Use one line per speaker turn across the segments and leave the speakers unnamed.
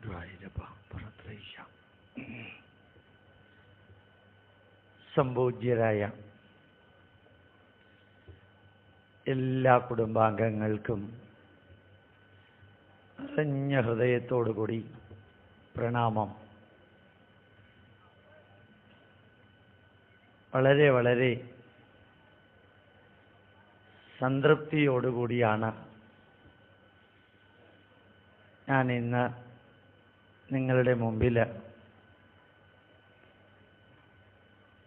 ഗുരുവായൂരപ്പ പ്രാർത്ഥിക്കാം സംപൂജ്യരായ എല്ലാ കുടുംബാംഗങ്ങൾക്കും നിറഞ്ഞ ഹൃദയത്തോടുകൂടി പ്രണാമം. വളരെ വളരെ സംതൃപ്തിയോടുകൂടിയാണ് ഞാൻ ഇന്ന് നിങ്ങളുടെ മുമ്പിൽ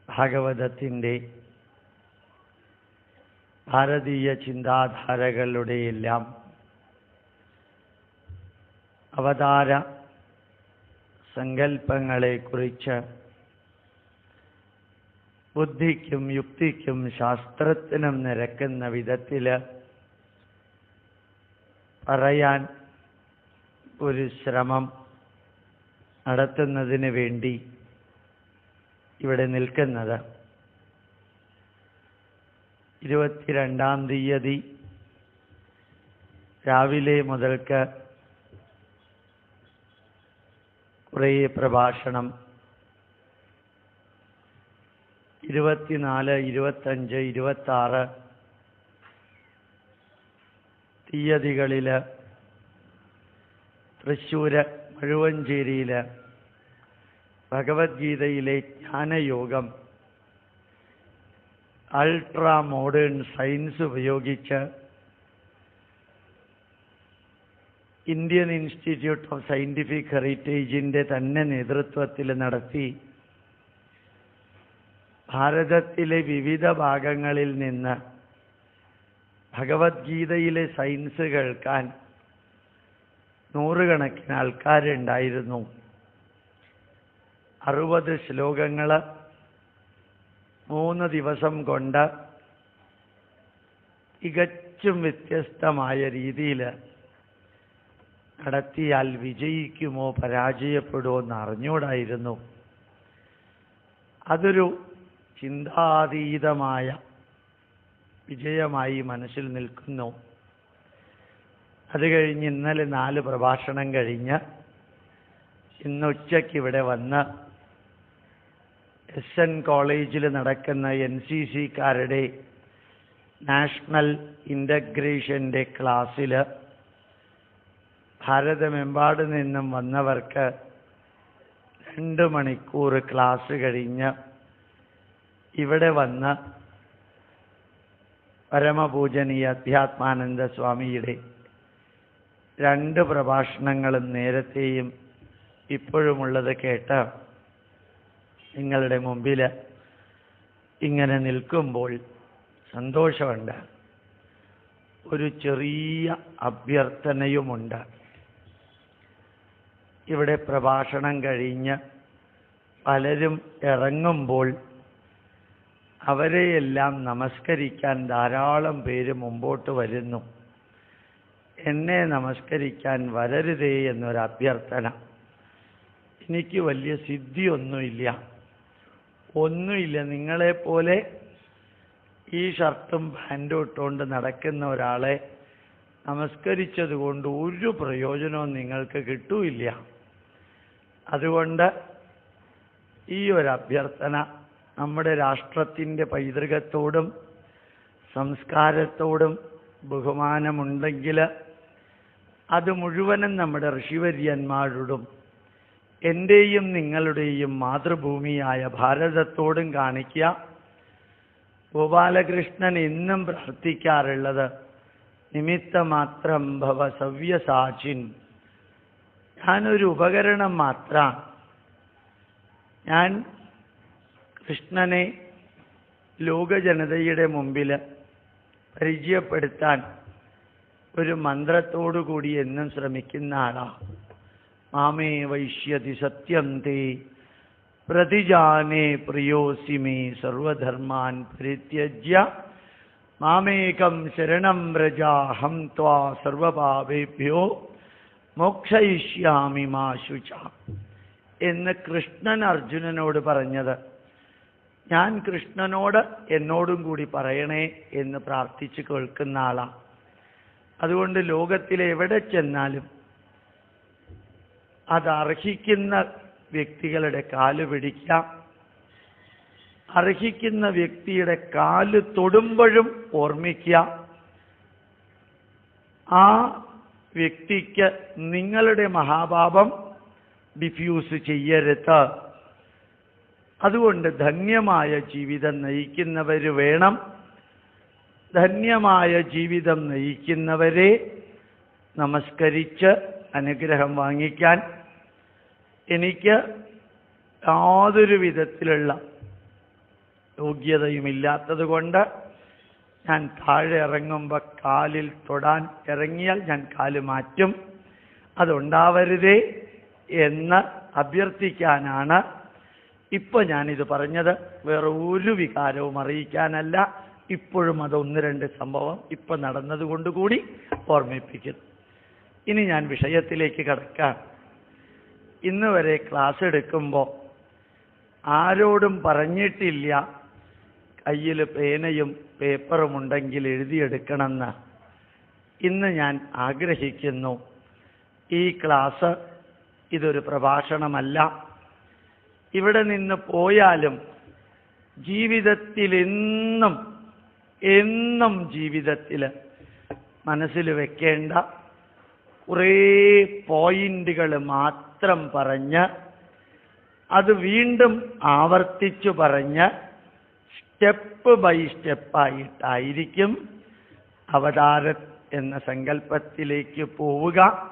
ഭാഗവതത്തിന്റെ ഭാരതീയ ചിന്താധാരകളുടെയെല്ലാം അവതാര സങ്കല്പങ്ങളെക്കുറിച്ച് ബുദ്ധിക്കും യുക്തിക്കും ശാസ്ത്രത്തിനും നിരക്കുന്ന വിധത്തിൽ പറയാൻ ഒരു ശ്രമം നടത്തുന്നതിന് വേണ്ടി ഇവിടെ നിൽക്കുന്നത്. ഇരുപത്തിരണ്ടാം തീയതി രാവിലെ മുതൽക്ക് കുറേ പ്രഭാഷണം. ഇരുപത്തിനാല് ഇരുപത്തഞ്ച് ഇരുപത്താറ് തീയതികളിൽ തൃശ്ശൂര് മഴുവഞ്ചേരിയിൽ ഭഗവത്ഗീതയിലെ ജ്ഞാനയോഗം അൾട്രാ മോഡേൺ സയൻസ് ഉപയോഗിച്ച് ഇന്ത്യൻ ഇൻസ്റ്റിറ്റ്യൂട്ട് ഓഫ് സയന്റിഫിക് ഹെറിറ്റേജിന്റെ തന്നെ നേതൃത്വത്തിൽ നടത്തി ഭാരതത്തിലെ വിവിധ ഭാഗങ്ങളിൽ നിന്ന് ഭഗവത്ഗീതയിലെ സയൻസ് കേൾക്കാൻ നൂറുകണക്കിന് ആൾക്കാരുണ്ടായിരുന്നു. അറുപത് ശ്ലോകങ്ങൾ മൂന്ന് ദിവസം കൊണ്ട് തികച്ചും വ്യത്യസ്തമായ രീതിയിൽ നടത്തിയാൽ വിജയിക്കുമോ പരാജയപ്പെടുമോ എന്ന് അറിഞ്ഞൂടായിരുന്നു അതൊരു ചിന്താതീതമായ വിജയമായി മനസ്സിൽ നിൽക്കുന്നു. അത് കഴിഞ്ഞ് ഇന്നലെ നാല് പ്രഭാഷണം കഴിഞ്ഞ് ഇന്ന് ഉച്ചയ്ക്ക് ഇവിടെ വന്ന് എസ് എൻ കോളേജിൽ നടക്കുന്ന എൻ സി സിക്കാരുടെ നാഷണൽ ഇന്റഗ്രേഷന്റെ ക്ലാസ്സിൽ ഭാരതമെമ്പാട് നിന്നും വന്നവർക്ക് രണ്ട് മണിക്കൂർ ക്ലാസ് കഴിഞ്ഞ് ഇവിടെ വന്ന് പരമപൂജനീയ അധ്യാത്മാനന്ദ സ്വാമിയുടെ രണ്ട് പ്രഭാഷണങ്ങളും നേരത്തെയും ഇപ്പോഴുമുള്ളത് കേട്ട നിങ്ങളുടെ മുമ്പിൽ ഇങ്ങനെ നിൽക്കുമ്പോൾ സന്തോഷമുണ്ട്. ഒരു ചെറിയ അഭ്യർത്ഥനയുമുണ്ട്. ഇവിടെ പ്രഭാഷണം കഴിഞ്ഞ് പലരും ഇറങ്ങുമ്പോൾ അവരെയെല്ലാം നമസ്കരിക്കാൻ ധാരാളം പേര് മുമ്പോട്ട് വരുന്നു. എന്നെ നമസ്കരിക്കാൻ വരരുതേ എന്നൊരു അഭ്യർത്ഥന. എനിക്ക് വലിയ സിദ്ധിയൊന്നുമില്ല. ഒന്നുമില്ല. നിങ്ങളെപ്പോലെ ഈ ഷർട്ടും പാന്റും ഇട്ടുകൊണ്ട് നടക്കുന്ന ഒരാളെ നമസ്കരിച്ചത് കൊണ്ട് ഒരു പ്രയോജനവും നിങ്ങൾക്ക് കിട്ടൂല്ല. അതുകൊണ്ട് ഈ ഒരു അഭ്യർത്ഥന നമ്മുടെ രാഷ്ട്രത്തിന്റെ പൈതൃകത്തോടും സംസ്കാരത്തോടും ബഹുമാനമുണ്ടെങ്കിൽ അത് മുഴുവനും നമ്മുടെ ഋഷിവര്യന്മാരോടും എന്റെയും നിങ്ങളുടെയും മാതൃഭൂമിയായ ഭാരതത്തോടും കാണിക്കുക. ഗോപാലകൃഷ്ണൻ എന്നും പ്രാർത്ഥിക്കാറുള്ളത് നിമിത്തമാത്രം ഭവ സവ്യസാചിൻ. ഞാനൊരു ഉപകരണം മാത്രമാണ് ഞാൻ കൃഷ്ണനെ ലോകജനതയുടെ മുമ്പിൽ പരിചയപ്പെടുത്താൻ ഒരു മന്ത്രത്തോടു കൂടി എന്നും ശ്രമിക്കുന്ന ആളാ. മാമേ വൈശ്യതി സത്യം തേ. പ്രതിജാനേ പ്രിയോസിമേ സർവധർമാൻ പരിത്യജ്യ. മാമേകം ശരണം വ്രജാഹം ത്വാ സർവപാപേഭ്യോ മോക്ഷയിഷ്യാമി മാശുച എന്ന് കൃഷ്ണൻ അർജുനനോട് പറഞ്ഞത്. ഞാൻ കൃഷ്ണനോട് എന്നോടും കൂടി പറയണേ എന്ന് പ്രാർത്ഥിച്ചു കേൾക്കുന്ന ആളാ. അതുകൊണ്ട് ലോകത്തിലെ എവിടെ ചെന്നാലും അത് അർഹിക്കുന്ന വ്യക്തികളുടെ കാൽ പിടിക്കാം. അർഹിക്കുന്ന വ്യക്തിയുടെ കാൽ തൊടുമ്പോഴും ഓർമ്മിക്കുക ആ വ്യക്തിക്ക് നിങ്ങളുടെ മഹാഭാവം ഡിഫ്യൂസ് ചെയ്യരുത്. അതുകൊണ്ട് ധന്യമായ ജീവിതം നയിക്കുന്നവർ വേണം. ധന്യമായ ജീവിതം നയിക്കുന്നവരെ നമസ്കരിച്ച് അനുഗ്രഹം വാങ്ങിക്കാൻ എനിക്ക് യാതൊരു വിധത്തിലുള്ള യോഗ്യതയുമില്ലാത്തത് കൊണ്ട് ഞാൻ താഴെ ഇറങ്ങുമ്പോൾ കാലിൽ തൊടാൻ ഇറങ്ങിയാൽ ഞാൻ കാൽ മാറ്റും. അതുണ്ടാവരുതേ എന്ന് അഭ്യർത്ഥിക്കാനാണ് ഇപ്പോൾ ഞാനിത് പറഞ്ഞത്. വേറെ ഒരു വികാരവും അറിയിക്കാനല്ല. ഇപ്പോഴും അത് ഒന്ന് രണ്ട് സംഭവം ഇപ്പൊ നടന്നതുകൊണ്ട് കൂടി ഓർമ്മിപ്പിക്കുന്നു. ഇനി ഞാൻ വിഷയത്തിലേക്ക് കടക്കാം. ഇന്ന് വരെ ക്ലാസ് എടുക്കുമ്പോൾ ആരോടും പറഞ്ഞിട്ടില്ല. കയ്യിൽ പേനയും പേപ്പറും ഉണ്ടെങ്കിൽ എഴുതിയെടുക്കണമെന്ന്. ഇന്ന് ഞാൻ ആഗ്രഹിക്കുന്നു. ഈ ക്ലാസ് ഇതൊരു പ്രഭാഷണമല്ല. ഇവിടെ നിന്ന് പോയാലും ജീവിതത്തിൽ എന്നും ജീവിതത്തിൽ മനസ്സിൽ വെക്കേണ്ട കുറേ പോയിന്റുകൾ മാത്രം പറഞ്ഞ് അത് വീണ്ടും ആവർത്തിച്ചു പറഞ്ഞ് സ്റ്റെപ്പ് ബൈ സ്റ്റെപ്പായിട്ടായിരിക്കും അവതാര എന്ന സങ്കല്പത്തിലേക്ക് പോവുക.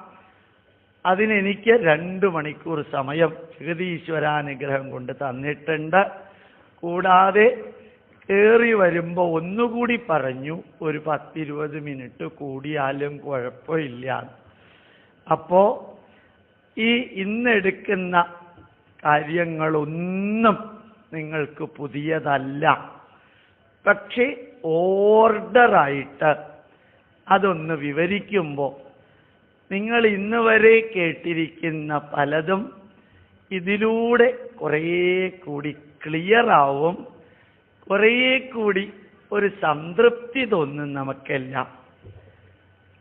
അതിനെനിക്ക് രണ്ട് മണിക്കൂർ സമയം ജഗതീശ്വരാനുഗ്രഹം കൊണ്ട് തന്നിട്ടുണ്ട്. കൂടാതെ കയറി വരുമ്പോൾ ഒന്നുകൂടി പറഞ്ഞു ഒരു പത്തിരുപത് മിനിറ്റ് കൂടിയാലും കുഴപ്പമില്ല. അപ്പോ ഈ ഇന്നെടുക്കുന്ന കാര്യങ്ങളൊന്നും നിങ്ങൾക്ക് പുതിയതല്ല. പക്ഷേ ഓർഡറായിട്ട് അതൊന്ന് വിവരിക്കുമ്പോൾ നിങ്ങൾ ഇന്ന് വരെ കേട്ടിരിക്കുന്ന പലതും ഇതിലൂടെ കുറേ കൂടി ക്ലിയർ ആവും കുറേ കൂടി ഒരു സംതൃപ്തി തോന്നും നമുക്കെല്ലാം.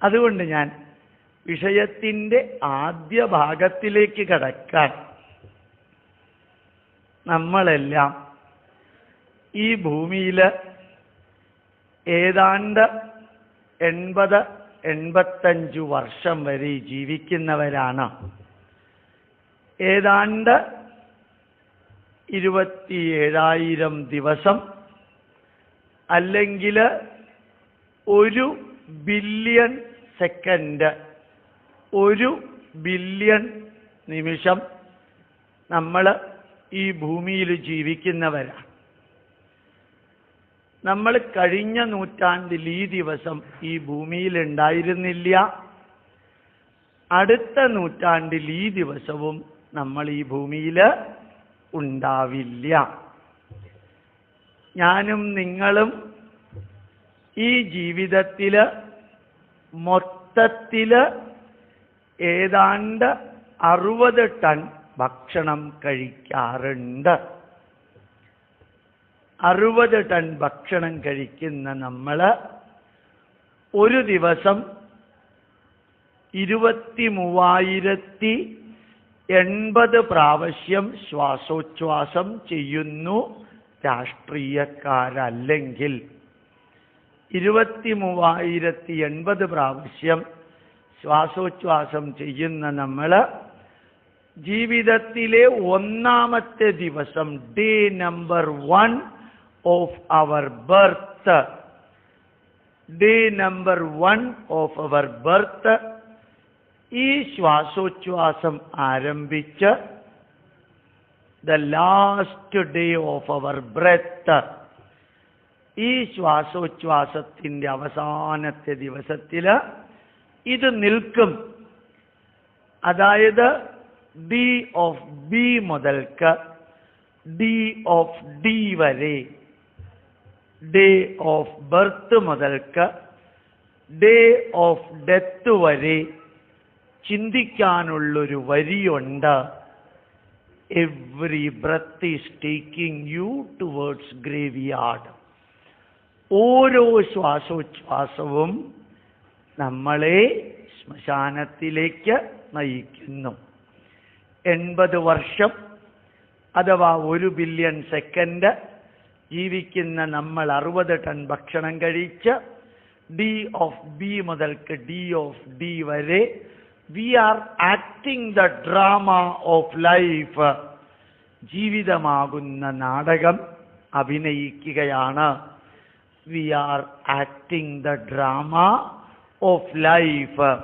അതുകൊണ്ട് ഞാൻ വിഷയത്തിന്റെ ആദ്യ ഭാഗത്തിലേക്ക് കടക്കാൻ. നമ്മളെല്ലാം ഈ ഭൂമിയിൽ ഏതാണ്ട് എൺപത് എൺപത്തഞ്ചു വർഷം വരെ ജീവിക്കുന്നവരാണ്. ഏതാണ്ട് ഇരുപത്തിയേഴായിരം ദിവസം അല്ലെങ്കിൽ ഒരു ബില്യൺ സെക്കൻഡ് ഒരു ബില്യൺ നിമിഷം നമ്മൾ ഈ ഭൂമിയിൽ ജീവിക്കുന്നവരാണ്. നമ്മൾ കഴിഞ്ഞ നൂറ്റാണ്ടിൽ ഈ ദിവസം ഈ ഭൂമിയിൽ ഉണ്ടായിരുന്നില്ല. അടുത്ത നൂറ്റാണ്ടിൽ ഈ ദിവസവും നമ്മൾ ഈ ഭൂമിയിൽ ഉണ്ടാവില്ല. ഞാനും നിങ്ങളും ഈ ജീവിതത്തിൽ മൊത്തത്തിൽ ഏതാണ്ട് അറുപത് ടൺ ഭക്ഷണം കഴിക്കാറുണ്ട്. അറുപത് ടൺ ഭക്ഷണം കഴിക്കുന്ന നമ്മൾ ഒരു ദിവസം ഇരുപത്തി മൂവായിരത്തി എൺപത് പ്രാവശ്യം ശ്വാസോച്ഛ്വാസം ചെയ്യുന്നു രാഷ്ട്രീയക്കാരല്ലെങ്കിൽ. ഇരുപത്തി മൂവായിരത്തി എൺപത് പ്രാവശ്യം ശ്വാസോച്ഛ്വാസം ചെയ്യുന്ന നമ്മൾ ജീവിതത്തിലെ ഒന്നാമത്തെ ദിവസം day number one of our birth day number one of our birth ഈ ശ്വാസോച്ഛ്വാസം ആരംഭിച്ച് the last day of our breath ഈ ശ്വാസോച്ഛ്വാസത്തിന്റെ അവസാനത്തെ ദിവസത്തിൽ ഇത് നിൽക്കും. അതായത് ഡി ഓഫ് ബി മുതൽക്ക് ഡി ഓഫ് ഡി വരെ. ഡേ ഓഫ് ബർത്ത് മുതൽക്ക് ഡേ ഓഫ് ഡെത്ത് വരെ. ചിന്തിക്കാനുള്ളൊരു വരിയുണ്ട്. Every breath is taking you towards graveyard ഓരോ ശ്വാസോച്ഛ്വാസവും നമ്മളെ ശ്മശാനത്തിലേക്ക് നയിക്കുന്നു. എൺപത് വർഷം അഥവാ ഒരു ബില്യൺ സെക്കൻഡ് ജീവിക്കുന്ന നമ്മൾ അറുപത് ടൺ ഭക്ഷണം കഴിച്ച് ഡി ഓഫ് ബി മുതൽക്ക് ഡി ഓഫ് ഡി വരെ we are acting the drama of life ജീവിതമാകുന്ന നാടകം അഭിനയിക്കുകയാണ്. We are acting the drama of life